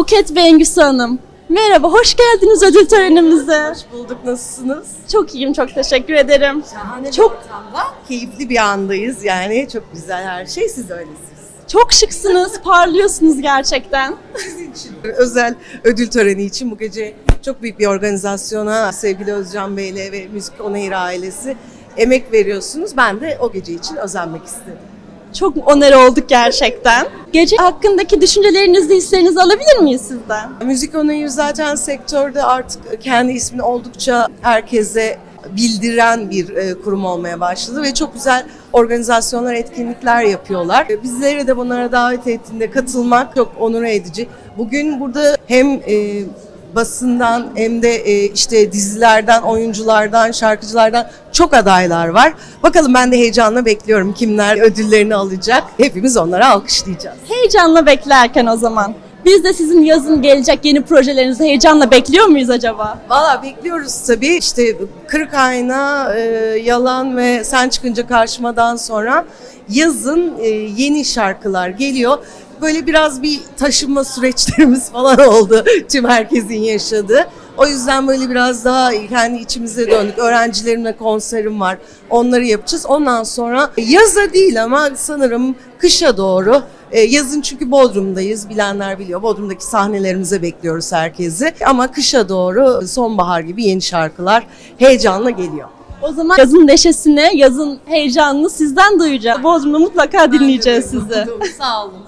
Buket Bengüsü Hanım. Merhaba, hoş geldiniz ödül törenimize. bulduk. Nasılsınız? Çok iyiyim, çok teşekkür ederim. Şahane Çok- bir ortamda. Keyifli bir andayız yani. Çok güzel her şey. Siz öylesiniz. Çok şıksınız, parlıyorsunuz gerçekten. Sizin için özel ödül töreni için bu gece çok büyük bir organizasyona sevgili Özcan Bey'le ve Müzik Onayır ailesi emek veriyorsunuz. Ben de o gece için özenmek istedim. Çok onur olduk gerçekten. Gece hakkındaki düşüncelerinizi, hislerinizi alabilir miyiz sizden? Müzik Onayır zaten sektörde artık kendi ismini oldukça herkese bildiren bir e, kurum olmaya başladı ve çok güzel organizasyonlar, etkinlikler yapıyorlar. E, Bizleri de bunlara davet ettiğinde katılmak çok onur edici. Bugün burada hem e, basından hem de e, işte dizilerden, oyunculardan, şarkıcılardan çok adaylar var. Bakalım ben de heyecanla bekliyorum kimler ödüllerini alacak. Hepimiz onlara alkışlayacağız. Heyecanla beklerken o zaman. Biz de sizin yazın gelecek yeni projelerinizi heyecanla bekliyor muyuz acaba? Valla bekliyoruz tabii. İşte Kırık Ayna, e, Yalan ve Sen Çıkınca Karşımadan sonra yazın e, yeni şarkılar geliyor. Böyle biraz bir taşınma süreçlerimiz falan oldu tüm herkesin yaşadığı. O yüzden böyle biraz daha kendi içimize döndük. Öğrencilerimle konserim var. Onları yapacağız. Ondan sonra yaza değil ama sanırım kışa doğru e, yazın çünkü Bodrum'dayız. Bilenler biliyor. Bodrum'daki sahnelerimize bekliyoruz herkesi. Ama kışa doğru sonbahar gibi yeni şarkılar heyecanla geliyor. O zaman yazın neşesini, yazın heyecanını sizden duyacağız. Bodrum'da mutlaka dinleyeceğiz sizi. Sağ olun.